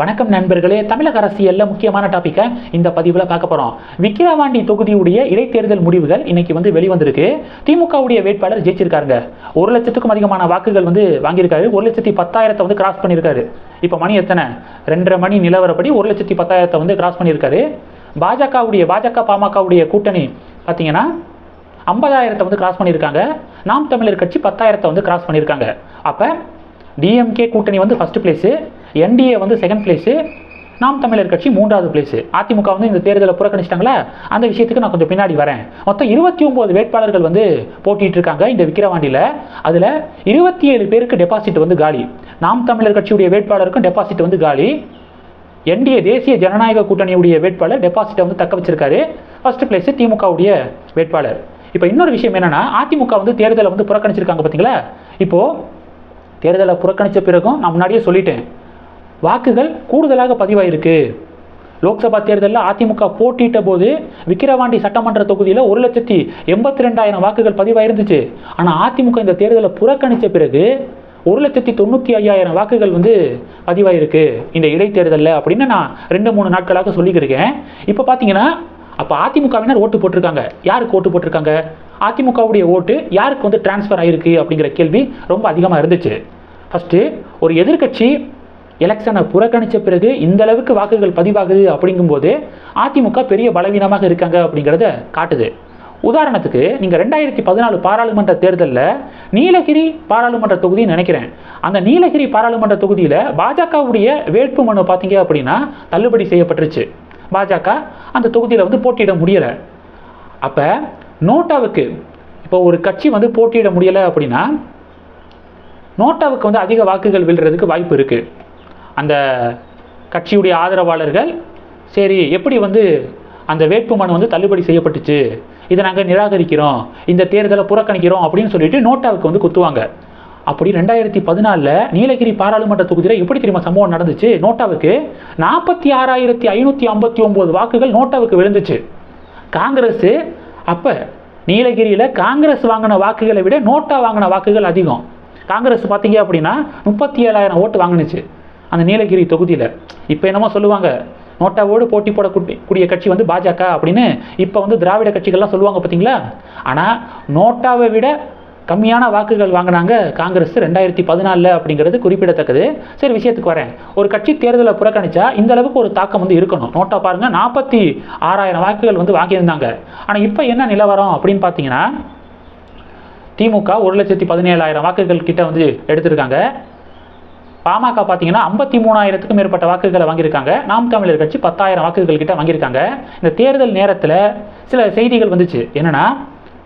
வணக்கம் நண்பர்களே. தமிழக அரசியலில் முக்கியமான டாப்பிக்கை இந்த பதிவில் பார்க்க போகிறோம் விக்கிரவாண்டி தொகுதியுடைய இடைத்தேர்தல் முடிவுகள் இன்னைக்கு வந்து வெளிவந்திருக்கு. திமுகவுடைய வேட்பாளர் ஜெயிச்சிருக்காருங்க. ஒரு லட்சத்துக்கும் அதிகமான வாக்குகள் வந்து வாங்கியிருக்காரு. ஒரு லட்சத்தி பத்தாயிரத்தை வந்து கிராஸ் பண்ணியிருக்காரு. இப்போ மணி எத்தனை? ரெண்டரை மணி நிலவரப்படி ஒரு லட்சத்தி பத்தாயிரத்தை வந்து கிராஸ் பண்ணியிருக்காரு. பாஜகவுடைய பாஜக பாமகவுடைய கூட்டணி பார்த்தீங்கன்னா ஐம்பதாயிரத்தை வந்து கிராஸ் பண்ணியிருக்காங்க. நாம் தமிழர் கட்சி பத்தாயிரத்தை வந்து கிராஸ் பண்ணியிருக்காங்க. அப்போ டிஎம்கே கூட்டணி வந்து ஃபர்ஸ்ட் பிளேஸு என்டிஏ வந்து செகண்ட் பிளேஸு நாம் தமிழர் கட்சி மூன்றாவது பிளேஸு அதிமுக வந்து இந்த தேர்தலை புறக்கணிச்சிட்டாங்களா? அந்த விஷயத்துக்கு நான் கொஞ்சம் பின்னாடி வரேன். மொத்தம் இருபத்தி ஒம்பது வேட்பாளர்கள் வந்து போட்டிட்டு இருக்காங்க இந்த விக்கிரவாண்டியில். அதில் இருபத்தி ஏழு பேருக்கு டெபாசிட் வந்து காலி. நாம் தமிழர் கட்சியுடைய வேட்பாளருக்கும் டெபாசிட் வந்து காலி. என்டிஏ தேசிய ஜனநாயக கூட்டணியுடைய வேட்பாளர் டெபாசிட்டை வந்து தக்க வச்சிருக்காரு. ஃபர்ஸ்ட் பிளேஸ் திமுகவுடைய வேட்பாளர். இப்போ இன்னொரு விஷயம் என்னென்னா அதிமுக வந்து தேர்தலை வந்து புறக்கணிச்சிருக்காங்க பார்த்தீங்களா இப்போது தேர்தலை புறக்கணித்த பிறகும் நான் முன்னாடியே சொல்லிட்டேன். வாக்குகள் கூடுதலாக பதிவாயிருக்கு. லோக்சபா தேர்தலில் அதிமுக போட்டியிட்ட போது விக்கிரவாண்டி சட்டமன்ற தொகுதியில் ஒரு லட்சத்தி எண்பத்தி ரெண்டாயிரம் வாக்குகள் பதிவாயிருந்துச்சு. ஆனால் அதிமுக இந்த தேர்தலை புறக்கணித்த பிறகு ஒரு லட்சத்தி தொண்ணூற்றி ஐயாயிரம் வாக்குகள் வந்து பதிவாயிருக்கு. இந்த இடைத்தேர்தலில் அப்படின்னு நான் ரெண்டு மூணு நாட்களாக சொல்லிக்கிருக்கேன் இப்போ பார்த்தீங்கன்னா அப்போ அதிமுகவினர் ஓட்டு போட்டிருக்காங்க. யாருக்கு ஓட்டு போட்டிருக்காங்க? அதிமுகவுடைய ஓட்டு யாருக்கு வந்து டிரான்ஸ்ஃபர் ஆயிருக்கு அப்படிங்கிற கேள்வி ரொம்ப அதிகமாக இருந்துச்சு. ஃபஸ்ட்டு ஒரு எதிர்க்கட்சி எலெக்ஷனை புறக்கணித்த பிறகு இந்த அளவுக்கு வாக்குகள் பதிவாகுது அப்படிங்கும்போது அதிமுக பெரிய பலவீனமாக இருக்காங்க அப்படிங்கிறத காட்டுது. உதாரணத்துக்கு நீங்கள் ரெண்டாயிரத்தி பதினாலு பாராளுமன்ற தேர்தலில் நீலகிரி பாராளுமன்ற தொகுதின்னு நினைக்கிறேன். அந்த நீலகிரி பாராளுமன்ற தொகுதியில் பாஜகவுடைய வேட்பு மனு பார்த்தீங்க அப்படின்னா தள்ளுபடி செய்யப்பட்டுருச்சு. பாஜக அந்த தொகுதியில் வந்து போட்டியிட முடியலை. அப்போ நோட்டாவுக்கு இப்போ ஒரு கட்சி வந்து போட்டியிட முடியலை அப்படின்னா நோட்டாவுக்கு வந்து அதிக வாக்குகள் விழுறதுக்கு வாய்ப்பு இருக்குது அந்த கட்சியுடைய ஆதரவாளர்கள் சரி எப்படி வந்து அந்த வேட்புமனு வந்து தள்ளுபடி செய்யப்பட்டுச்சு இதை நாங்கள் நிராகரிக்கிறோம் இந்த தேர்தலை புறக்கணிக்கிறோம் அப்படின்னு சொல்லிட்டு நோட்டாவுக்கு வந்து குத்துவாங்க. அப்படி ரெண்டாயிரத்தி பதினாலில் நீலகிரி பாராளுமன்ற தொகுதியில் எப்படி தெரியுமா சம்பவம் நடந்துச்சு? நோட்டாவுக்கு நாற்பத்தி ஆறாயிரத்தி ஐநூற்றி ஐம்பத்தி ஒம்பது வாக்குகள் நோட்டாவுக்கு விழுந்துச்சு. காங்கிரஸ் அப்போ நீலகிரியில் காங்கிரஸ் வாங்கின வாக்குகளை விட நோட்டா வாங்கின வாக்குகள் அதிகம். காங்கிரஸ் பார்த்தீங்க அப்படின்னா முப்பத்தி ஏழாயிரம் ஓட்டு வாங்கினுச்சு அந்த நீலகிரி தொகுதியில். இப்போ என்னமோ சொல்லுவாங்க நோட்டாவோடு போட்டி போடக்கூடிய கூடிய கட்சி வந்து பாஜக அப்படின்னு. இப்போ வந்து திராவிட கட்சிகள்லாம் சொல்லுவாங்க பார்த்தீங்களா ஆனால் நோட்டாவை விட கம்மியான வாக்குகள் வாங்கினாங்க காங்கிரஸ் ரெண்டாயிரத்தி பதினாலில் அப்படிங்கிறது குறிப்பிடத்தக்கது. சரி விஷயத்துக்கு வரேன். ஒரு கட்சி தேர்தலை புறக்கணிச்சா இந்த அளவுக்கு ஒரு தாக்கம் வந்து இருக்கணும். நோட்டா பாருங்க நாற்பத்தி ஆறாயிரம் வாக்குகள் வந்து வாங்கியிருந்தாங்க. ஆனால் இப்போ என்ன நிலவரம் அப்படின்னு பார்த்தீங்கன்னா திமுக ஒரு லட்சத்தி பதினேழாயிரம் வாக்குகள் கிட்ட வந்து எடுத்திருக்காங்க. பாமக பார்த்தீங்கன்னா ஐம்பத்தி மூணாயிரத்துக்கும் மேற்பட்ட வாக்குகளை வாங்கியிருக்காங்க. நாம் தமிழர் கட்சி பத்தாயிரம் வாக்குகள் கிட்ட வாங்கியிருக்காங்க. இந்த தேர்தல் நேரத்தில் சில செய்திகள் வந்துச்சு. என்னென்னா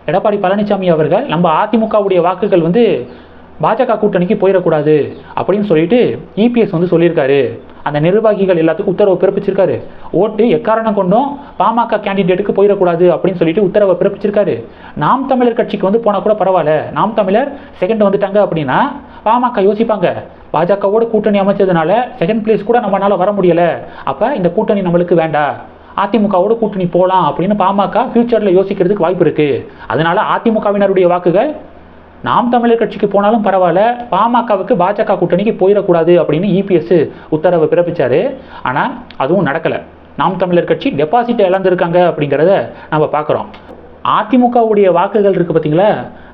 எடப்பாடி பழனிசாமி அவர்கள் நம்ம அதிமுகவுடைய வாக்குகள் வந்து பாஜக கூட்டணிக்கு போயிடக்கூடாது அப்படின்னு சொல்லிட்டு இபிஎஸ் வந்து சொல்லியிருக்காரு. அந்த நிர்வாகிகள் எல்லாத்துக்கும் உத்தரவு பிறப்பிச்சிருக்காரு. ஓட்டு எக்காரணம் கொண்டும் பாமக கேண்டிடேட்டுக்கு போயிடக்கூடாது அப்படின்னு சொல்லிட்டு உத்தரவை பிறப்பிச்சிருக்காரு. நாம் தமிழர் கட்சிக்கு வந்து போனால் கூட பரவாயில்ல. நாம் தமிழர் செகண்ட் வந்துட்டாங்க அப்படின்னா பாமக யோசிப்பாங்க. பாஜகவோட கூட்டணி அமைச்சதுனால செகண்ட் பிளேஸ் கூட நம்மளால வர முடியலை. அப்போ இந்த கூட்டணி நம்மளுக்கு வேண்டாம் அதிமுகவோட கூட்டணி போகலாம் அப்படின்னு பாமக ஃபியூச்சரில் யோசிக்கிறதுக்கு வாய்ப்பு இருக்குது அதனால் அதிமுகவினருடைய வாக்குகள் நாம் தமிழர் கட்சிக்கு போனாலும் பரவாயில்ல பாமகவுக்கு பாஜக கூட்டணிக்கு போயிடக்கூடாது அப்படின்னு இபிஎஸ் உத்தரவு பிறப்பிச்சாரு. ஆனால் அதுவும் நடக்கலை. நாம் தமிழர் கட்சி டெபாசிட்டை இழந்திருக்காங்க அப்படிங்கிறத நம்ம பார்க்குறோம். அதிமுகவுடைய வாக்குகள் இருக்குது பார்த்தீங்களா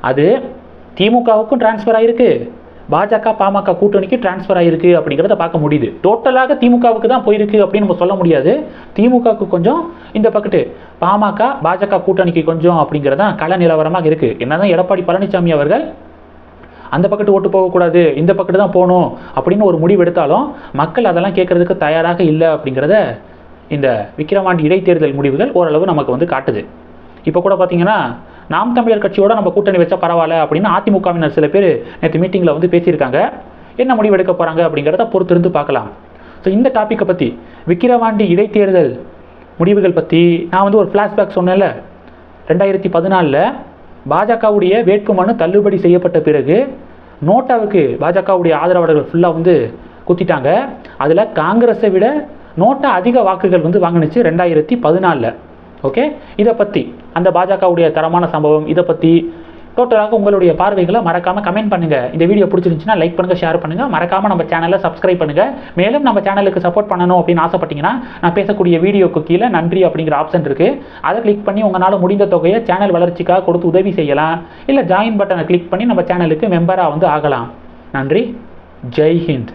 அது திமுகவுக்கும் டிரான்ஸ்ஃபர் ஆகிருக்கு பாஜக பாமக கூட்டணிக்கு டிரான்ஸ்ஃபர் ஆகிருக்கு அப்படிங்கிறத பார்க்க முடியுது. டோட்டலாக திமுகவுக்கு தான் போயிருக்கு அப்படின்னு நம்ம சொல்ல முடியாது. திமுகவுக்கு கொஞ்சம் இந்த பக்கத்து பாமக பாஜக கூட்டணிக்கு கொஞ்சம் அப்படிங்கிறதான் கள நிலவரமாக இருக்குது என்னதான் எடப்பாடி பழனிசாமி அவர்கள் அந்த பக்கத்து ஓட்டு போகக்கூடாது இந்த பக்கத்து தான் போகணும் அப்படின்னு ஒரு முடிவு எடுத்தாலும் மக்கள் அதெல்லாம் கேட்கறதுக்கு தயாராக இல்லை அப்படிங்கிறத இந்த விக்கிரவாண்டி இடைத்தேர்தல் முடிவுகள் ஓரளவு நமக்கு வந்து காட்டுது. இப்போ கூட பார்த்தீங்கன்னா நாம் தமிழர் கட்சியோட நம்ம கூட்டணி வச்சா பரவாயில்ல அப்படின்னு அதிமுகவினர் சில பேர் நேற்று மீட்டிங்கில் வந்து பேசியிருக்காங்க. என்ன முடிவு எடுக்க போகிறாங்க அப்படிங்கிறத பொறுத்திருந்து பார்க்கலாம். ஸோ இந்த டாப்பிக்கை பற்றி விக்கிரவாண்டி இடைத்தேர்தல் முடிவுகள் பற்றி நான் வந்து ஒரு ஃப்ளாஷ்பேக் சொன்னேன்ல. ரெண்டாயிரத்தி பதினாலில் பாஜகவுடைய வேட்புமனு தள்ளுபடி செய்யப்பட்ட பிறகு நோட்டாவுக்கு பாஜகவுடைய ஆதரவாளர்கள் ஃபுல்லாக வந்து குத்திட்டாங்க. அதில் காங்கிரஸை விட நோட்டா அதிக வாக்குகள் வந்து வாங்கினுச்சு ரெண்டாயிரத்தி பதினாலில். ஓகே இதை பற்றி அந்த பாஜகவுடைய தரமான சம்பவம் இதை பற்றி டோட்டலாக உங்களுடைய பார்வைகளை மறக்காமல் கமெண்ட் பண்ணுங்கள் இந்த வீடியோ பிடிச்சிருந்துச்சுன்னா லைக் பண்ணுங்க ஷேர் பண்ணுங்கள் மறக்காமல் நம்ம சேனலை சப்ஸ்கிரைப் பண்ணுங்கள் மேலும் நம்ம சேனலுக்கு சப்போர்ட் பண்ணணும் அப்படின்னு ஆசைப்பட்டீங்கன்னா நான் பேசக்கூடிய வீடியோக்கு கீழே நன்றி அப்படிங்கிற ஆப்ஷன் இருக்குது அதை கிளிக் பண்ணி உங்களால் முடிந்த தொகையை சேனல் வளர்ச்சிக்காக கொடுத்து உதவி செய்யலாம். இல்லை ஜாயின் பட்டனை கிளிக் பண்ணி நம்ம சேனலுக்கு மெம்பராக வந்து ஆகலாம். நன்றி. ஜெய் ஹிந்த்.